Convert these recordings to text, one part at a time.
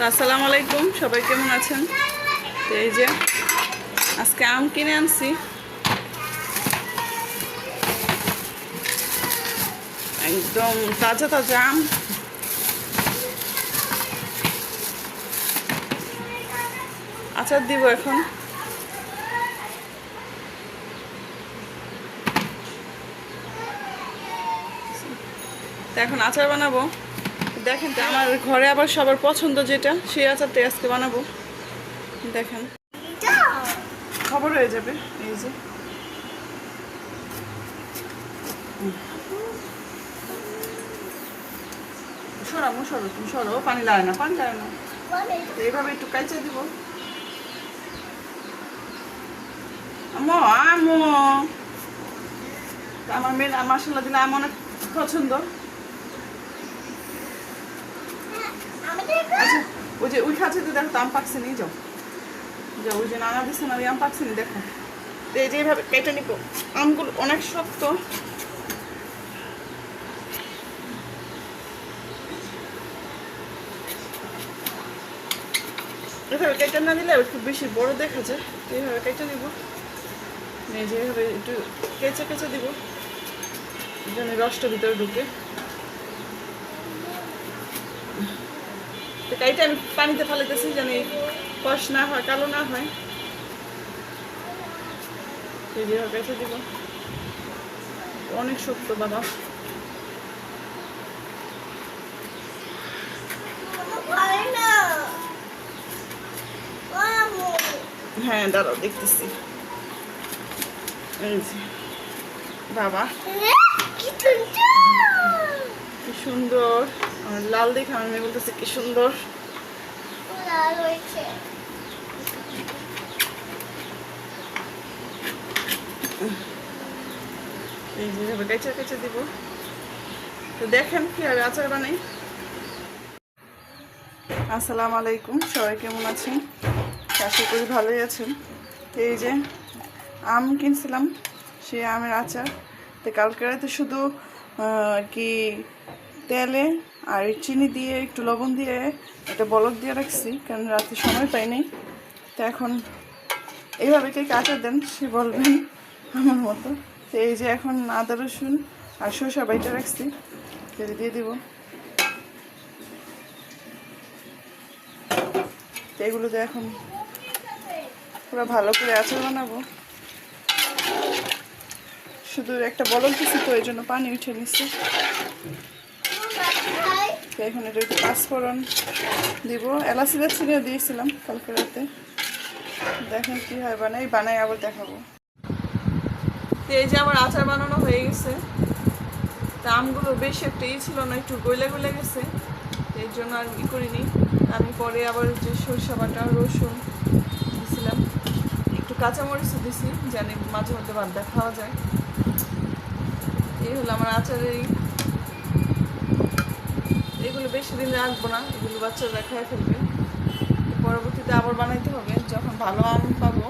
তো আসসালামু আলাইকুম, সবাই কেমন আছেন? এই যে, আজকে আম কিনে আনছি। একদম তাজা তাজা আম। আচার দিব এখন। এখন আচার বানাবো। দেখেন তো, আমার ঘরে আবার সবার পছন্দ যেটা, সেই আচারটাই আজকে বানাবো। দেখেন। খবর হয়ে যাবে, এই যে। সরাবো সরো তুমি সরো পানি লাগে না, পানি লাগে না। এইভাবে একটু কাইচে দিব। আমার মেয়ে মশলা দিলে আমার অনেক পছন্দ। আচ্ছা ওই যে ওই খাচ্ছে তো দেখো আম পাকছে নি যাও। যাও, ওই যে নানা দিচ্ছে না, ওই আম পাকছে নি, দেখো। তো এই যে কেটে না দিলে খুব বেশি বড় দেখা যায়। তো এইভাবে কেটে নিব। এই যে একটু কেচে কেচে দিব। যেন রসটা ভিতরে ঢুকে। তো আমি পানিতে ফালাইতেছি যেন কষ না হয়, কালো না হয়। কেটে দিব। অনেক শক্ত বাবা হ্যাঁ দাঁড়াও, দেখতেছি। বাবা। কি সুন্দর। আমার লাল দেখে আমার মেয়ে বলতেছে কি সুন্দর। এই যে এভাবে কেচে কেচে দিব। তো দেখেন কি আর আচার বানাই। আসসালামু আলাইকুম সবাই কেমন আছেন? আশা করি ভালোই আছেন। তো এই যে আম কিনছিলাম সেই আমের আচার। তো কালকে রাতে শুধু আহ, আর কি তেলে আর চিনি দিয়ে, একটু লবণ দিয়ে একটা বলক দিয়ে রাখছি, কারণ রাতে সময় পাই নাই। তো এখন এইভাবে কে আচার দেন, সে বলবেন আমার মতো। তো এই যে এখন আদা, রসুন আর শসা বাইটা রাখছি, তেলে দিয়ে দিব। তো এগুলো দিয়ে এখন পুরো ভালো করে আচার বানাবো। শুধু একটা বলক দিচ্ছি তো, এই জন্য পানি উঠে নিচ্ছে এখন এটা একটু পাঁচফোড়ন দিব। এলাচি বেছিনিও দিয়েছিলাম কালকে রাতে। দেখেন কি হয়, বানাই বানাই আবার দেখাবো। এই যে আমার আচার বানানো হয়ে গেছে। তা আমগুলো বেশ একটা ছিল না, একটু গলে গলে গেছে। এই জন্য আর ই করিনি। আমি পরে আবার যে সরষা বাটা, রসুন দিয়েছিলাম। একটু কাঁচামরিচ দিছি, জানি মাঝে মধ্যে বাদ খাওয়া যায়। এই হলো আমার আচারের বেশি দিন রাখব না, এগুলো বাচ্চারা খায় ফেলবে। পরবর্তীতে আবার বানাইতে হবে, যখন ভালো আম পাবো।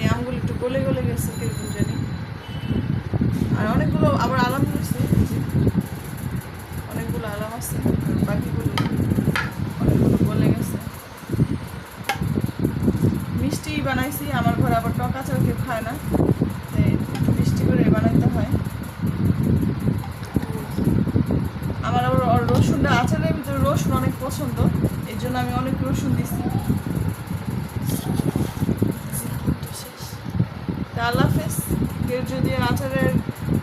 এই আমগুলো একটু গলে গলে গেছে, কীরকম জানি। আর অনেকগুলো আবার আলাম হয়েছে অনেকগুলো আলাম আছে বাকিগুলো অনেকগুলো গলে গেছে। মিষ্টি বানাইছি, আমার ঘরে আবার টক আচার কেউ খায় না, তাই মিষ্টি করে বানাইতে হয়। আমার আবার রসুনটা ভিতরে রসুন অনেক পছন্দ, এর জন্য আমি অনেক রসুন তা আল্লাহ হাফেজ, কেউ যদি আচারের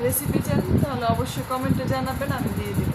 রেসিপি চান, তাহলে অবশ্যই কমেন্টে জানাবেন, আমি দিয়ে দিব।